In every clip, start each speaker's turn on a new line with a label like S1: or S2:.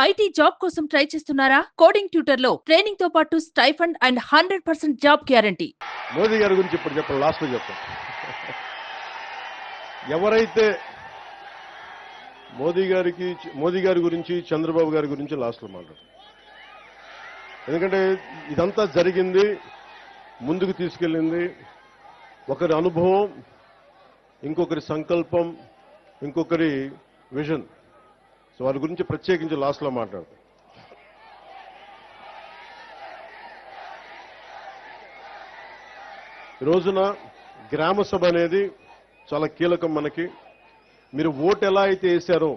S1: IT job కోసం try చేస్తున్నారా? Coding ట్యూటర్లో ట్రైనింగ్తో పాటు stipend and hundred percent job guarantee.
S2: Modi గారి గురించి ఇప్పుడు చెప్పండి లాస్ట్లో చెప్తాను ఎవరైతే మోదీ గారికి మోదీ గారి గురించి చంద్రబాబు గారి గురించి లాస్ట్లో మాట్లాడు ఎందుకంటే ఇదంతా జరిగింది ముందుకు తీసుకెళ్ళింది ఒకరి అనుభవం ఇంకొకరి సంకల్పం ఇంకొకరి విజన్. సో వారి గురించి ప్రత్యేకించి లాస్ట్లో మాట్లాడతాం. రోజున గ్రామ సభ అనేది చాలా కీలకం మనకి. మీరు ఓటు ఎలా అయితే వేశారో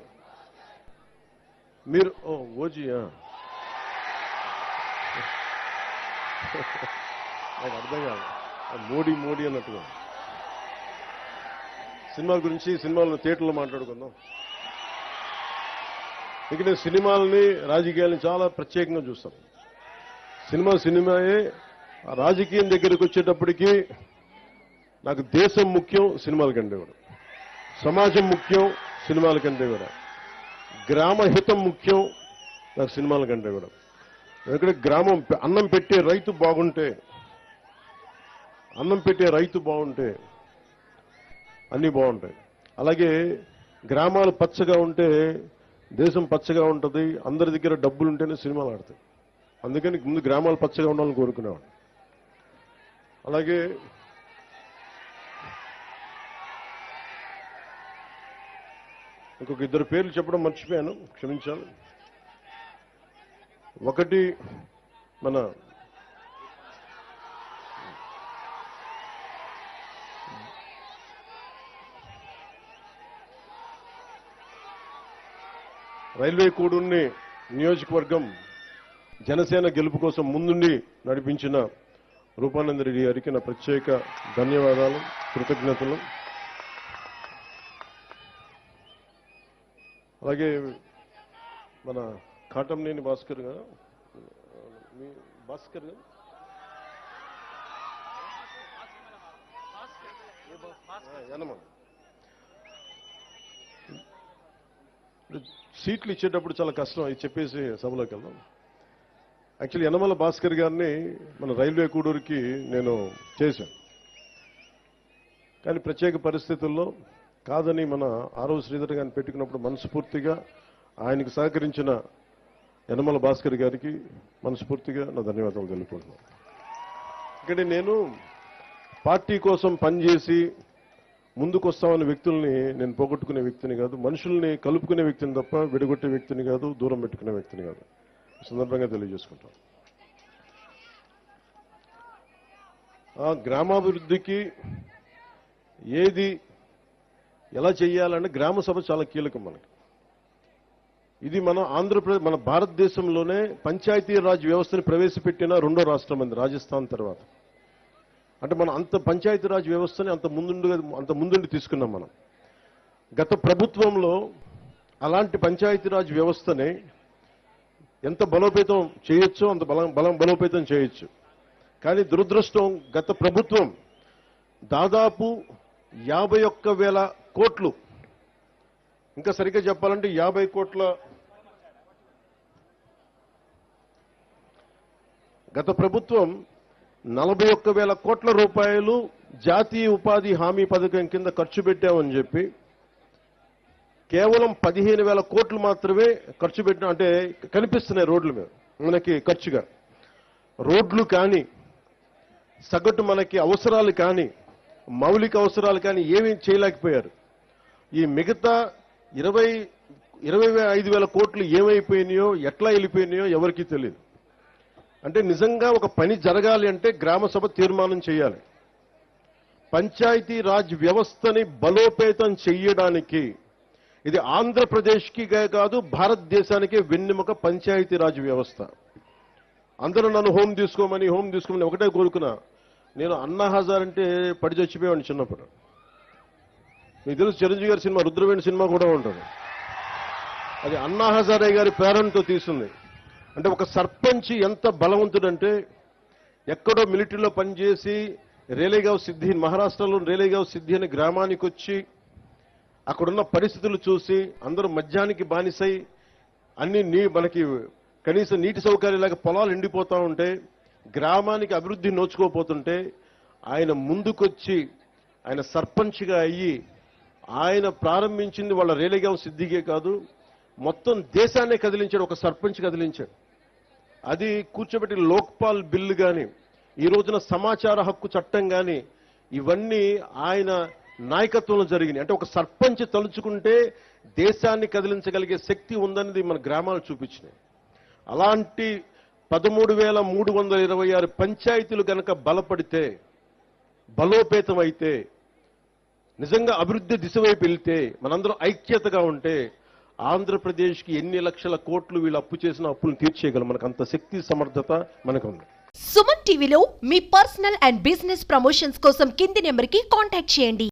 S2: మీరు ఓ ఓజీయా నాకు అర్థం కాదు. మోడీ మోడీ అన్నట్టుగా. సినిమాల గురించి సినిమాలను థియేటర్లో మాట్లాడుకుందాం. ఇక్కడ సినిమాలని రాజకీయాలని చాలా ప్రత్యేకంగా చూస్తాం. సినిమా సినిమాయే రాజకీయం దగ్గరికి వచ్చేటప్పటికి నాకు దేశం ముఖ్యం సినిమాల కంటే కూడా. సమాజం ముఖ్యం సినిమాల కంటే కూడా. గ్రామహితం ముఖ్యం నాకు సినిమాల కంటే కూడా. ఎందుకంటే గ్రామం అన్నం పెట్టే రైతు బాగుంటే అన్నం పెట్టే రైతు బాగుంటే అన్నీ బాగుంటాయి. అలాగే గ్రామాలు పచ్చగా ఉంటే దేశం పచ్చగా ఉంటుంది అందరి దగ్గర డబ్బులు ఉంటేనే సినిమాలు ఆడతాయి. అందుకని ముందు గ్రామాలు పచ్చగా ఉండాలని కోరుకునేవాడు. అలాగే ఇంకొక ఇద్దరు పేర్లు చెప్పడం మర్చిపోయాను క్షమించాలి. ఒకటి మన రైల్వే కూడుని నియోజకవర్గం జనసేన గెలుపు కోసం ముందుండి నడిపించిన రూపానంద రెడ్డి గారికి నా ప్రత్యేక ధన్యవాదాలు కృతజ్ఞతలు. అలాగే మన కాటంనేని భాస్కర్ గారు మీ భాస్కర్ గారు? యనమల. సీట్లు ఇచ్చేటప్పుడు చాలా కష్టం అది చెప్పేసి సభలోకి వెళ్దాం. యాక్చువల్లీ యనమల భాస్కర్ గారిని మన రైల్వే కూడూరుకి నేను చేశాను. కానీ ప్రత్యేక పరిస్థితుల్లో కాదని మన ఆరవ శ్రీధర్ గారిని పెట్టుకున్నప్పుడు మనస్ఫూర్తిగా ఆయనకు సహకరించిన యనమల భాస్కర్ గారికి మనస్ఫూర్తిగా నా ధన్యవాదాలు తెలుపుకుంటున్నాను. ఇక్కడ నేను పార్టీ కోసం పనిచేసి ముందుకు వస్తామన్న వ్యక్తుల్ని నేను పోగొట్టుకునే వ్యక్తిని కాదు మనుషుల్ని కలుపుకునే వ్యక్తిని తప్ప విడగొట్టే వ్యక్తిని కాదు దూరం పెట్టుకునే వ్యక్తిని కాదు. సందర్భంగా తెలియజేసుకుంటాం. ఆ గ్రామాభివృద్ధికి ఏది ఎలా చేయాలంటే గ్రామ సభ చాలా కీలకం మనకి. ఇది మన ఆంధ్రప్రదేశ్ మన భారతదేశంలోనే పంచాయతీ రాజ్ వ్యవస్థను ప్రవేశపెట్టిన రెండో రాష్ట్రం అంది రాజస్థాన్ తర్వాత. అంటే మనం అంత పంచాయతీరాజ్ వ్యవస్థని అంత ముందుండిగా అంత ముందుండి తీసుకున్నాం మనం. గత ప్రభుత్వంలో అలాంటి పంచాయతీరాజ్ వ్యవస్థని ఎంత బలోపేతం చేయొచ్చో అంత బలం బలం బలోపేతం చేయొచ్చు. కానీ దురదృష్టం గత ప్రభుత్వం దాదాపు యాభై ఒక్క వేల కోట్లు ఇంకా సరిగ్గా చెప్పాలంటే యాభై కోట్ల గత ప్రభుత్వం నలభై ఒక్క వేల కోట్ల రూపాయలు జాతీయ ఉపాధి హామీ పథకం కింద ఖర్చు పెట్టామని చెప్పి కేవలం పదిహేను వేల కోట్లు మాత్రమే ఖర్చు పెట్టిన అంటే కనిపిస్తున్నాయి రోడ్ల మీద మనకి ఖర్చుగా. రోడ్లు కానీ సగటు మనకి అవసరాలు కానీ మౌలిక అవసరాలు కానీ ఏమీ చేయలేకపోయారు. ఈ మిగతా ఇరవై ఇరవై ఐదు వేల కోట్లు ఏమైపోయినాయో ఎట్లా వెళ్ళిపోయినాయో ఎవరికీ తెలియదు అంటే నిజంగా ఒక పని జరగాలి అంటే గ్రామ సభ తీర్మానం చేయాలి. పంచాయతీ రాజ్ వ్యవస్థని బలోపేతం చేయడానికి ఇది ఆంధ్రప్రదేశ్కి కాదు భారతదేశానికి వెన్నెముక పంచాయతీ రాజ్ వ్యవస్థ. అందరూ నన్ను హోమ్ తీసుకోమని హోమ్ తీసుకోమని ఒకటే కోరుకున్నా. నేను అన్నా హజార్ అంటే పడి చచ్చిపోయాను చిన్నప్పుడు. మీకు తెలుసు చిరంజీవి గారి సినిమా రుద్రవేణి సినిమా కూడా ఉంటుంది. అది అన్నా హజారే గారి పేరెంట్తో తీసింది. అంటే ఒక సర్పంచ్ ఎంత బలవంతుడంటే ఎక్కడో మిలిటరీలో పనిచేసి రేలేగావ్ సిద్ధి మహారాష్ట్రలో రేలేగావ్ సిద్ధి అనే గ్రామానికి వచ్చి అక్కడున్న పరిస్థితులు చూసి అందరూ మద్యానికి బానిసై అన్ని నీ మనకి కనీసం నీటి సౌకర్యాలకు పొలాలు ఎండిపోతూ ఉంటే గ్రామానికి అభివృద్ధి నోచుకోపోతుంటే ఆయన ముందుకొచ్చి ఆయన సర్పంచ్గా అయ్యి ఆయన ప్రారంభించింది వాళ్ళ రేలేగావ్ సిద్ధిగే కాదు మొత్తం దేశాన్నే కదిలించాడు ఒక సర్పంచ్ కదిలించాడు. అది కూర్చోబెట్టి లోక్పాల్ బిల్లు కానీ ఈ రోజున సమాచార హక్కు చట్టం కానీ ఇవన్నీ ఆయన నాయకత్వంలో జరిగినాయి. అంటే ఒక సర్పంచ్ తలుచుకుంటే దేశాన్ని కదిలించగలిగే శక్తి ఉందనేది మన గ్రామాలు చూపించినాయి. అలాంటి పదమూడు వేల మూడు వందల ఇరవై ఆరు పంచాయతీలు కనుక బలపడితే బలోపేతం అయితే నిజంగా అభివృద్ధి దిశ వైపు వెళ్తే మనందరం ఐక్యతగా ఉంటే ఆంధ్రప్రదేశ్కి ఎన్ని లక్షల కోట్లు వీళ్ళు అప్పు చేసిన అప్పులు తీర్చేయగలం. మనకు అంత శక్తి సమర్థత మనకు ఉంది
S3: సుమన్ టీవీలో మీ పర్సనల్ అండ్ బిజినెస్ ప్రమోషన్స్ కోసం కింది నెంబర్కి కాంటాక్ట్ చేయండి.